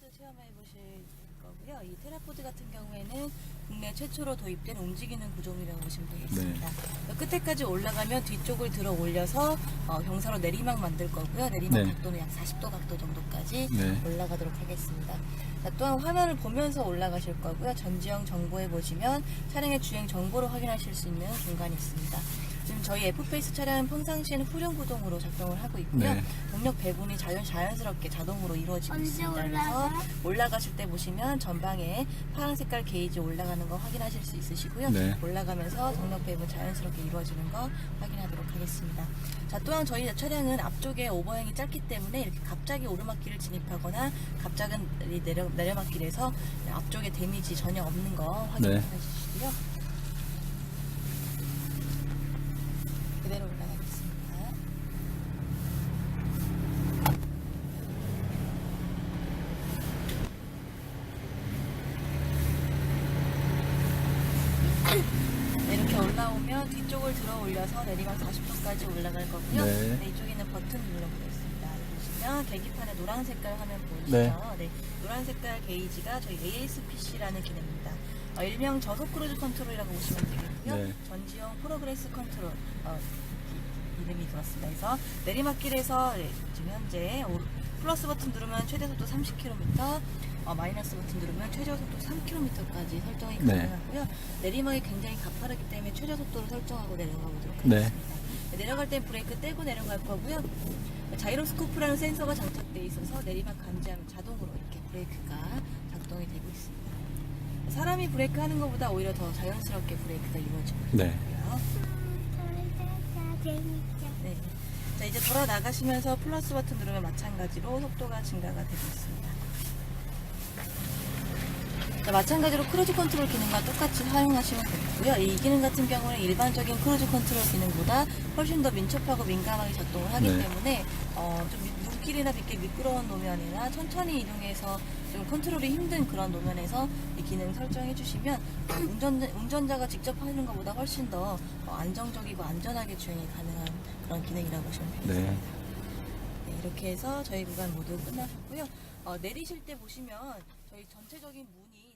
테라포드 체험해 보실 거고요. 이 테라포드 같은 경우에는 국내 최초로 도입된 움직이는 구조물이라고 보시면 되겠습니다. 네. 끝에까지 올라가면 뒤쪽을 들어 올려서 어, 경사로 내리막 만들 거고요. 내리막 네. 각도는 약 40도 각도 정도까지 네. 올라가도록 하겠습니다. 자, 또한 화면을 보면서 올라가실 거고요. 전지형 정보에 보시면 차량의 주행 정보를 확인하실 수 있는 공간이 있습니다. 지금 저희 F페이스 차량은 평상시에는 후륜 구동으로 작동을 하고 있고요. 네. 동력 배분이 자연, 자연스럽게 자동으로 이루어지고 있습니다. 올라가? 그래서 올라가실 때 보시면 전방에 파란 색깔 게이지 올라가는 거 확인하실 수 있으시고요. 네. 올라가면서 동력 배분 자연스럽게 이루어지는 거 확인하도록 하겠습니다. 자, 또한 저희 차량은 앞쪽에 오버행이 짧기 때문에 이렇게 갑자기 오르막길을 진입하거나 갑자기 내려, 내려막길에서 앞쪽에 데미지 전혀 없는 거 확인해 네. 주시고요. 그대로 올라가겠습니다. 네, 이렇게 올라오면 뒤쪽을 들어 올려서 내리막 40도까지 올라갈 거고요. 네. 네, 이쪽에 있는 버튼 눌러보겠습니다. 보시면 계기판에 노란 색깔 화면 보이시죠? 네. 네. 노란 색깔 게이지가 저희 ASPC라는 기능입니다. 어, 일명 저속 크루즈 컨트롤이라고 보시면 되겠고요. 네. 전지형 프로그레스 컨트롤 어, 이- 이름이 그렇습니다. 그래서 내리막길에서 네, 지금 현재 오- 플러스 버튼 누르면 최대 속도 30km, 어, 마이너스 버튼 누르면 최저 속도 3km까지 설정이 네. 가능하고요. 내리막이 굉장히 가파르기 때문에 최저 속도를 설정하고 내려가 보도록 네. 하겠습니다. 네, 내려갈 땐 브레이크 떼고 내려갈 거고요. 자이로스코프라는 센서가 장착되어 있어서 내리막 감지하면 자동으로 이렇게 브레이크가 작동이 되고 있습니다. 사람이 브레이크 하는 것보다 오히려 더 자연스럽게 브레이크가 이루어지고 네. 있고요. 재밌죠. 네. 자, 이제 돌아 나가시면서 플러스 버튼 누르면 마찬가지로 속도가 증가가 되고 있습니다. 자, 마찬가지로 크루즈 컨트롤 기능과 똑같이 사용하시면 되고요. 이 기능 같은 경우는 일반적인 크루즈 컨트롤 기능보다 훨씬 더 민첩하고 민감하게 작동을 하기 네. 때문에 어, 좀 미- 눈길이나 이렇게 미끄러운 노면이나 천천히 이동해서 좀 컨트롤이 힘든 그런 노면에서 이 기능 설정해 주시면 운전, 운전자가 직접 하는 것보다 훨씬 더 어, 안정적이고 안전하게 주행이 가능한 그런 기능이라고 보시면 되겠습니다. 네. 네, 이렇게 해서 저희 구간 모두 끝나셨고요. 어, 내리실 때 보시면 저희 전체적인 문이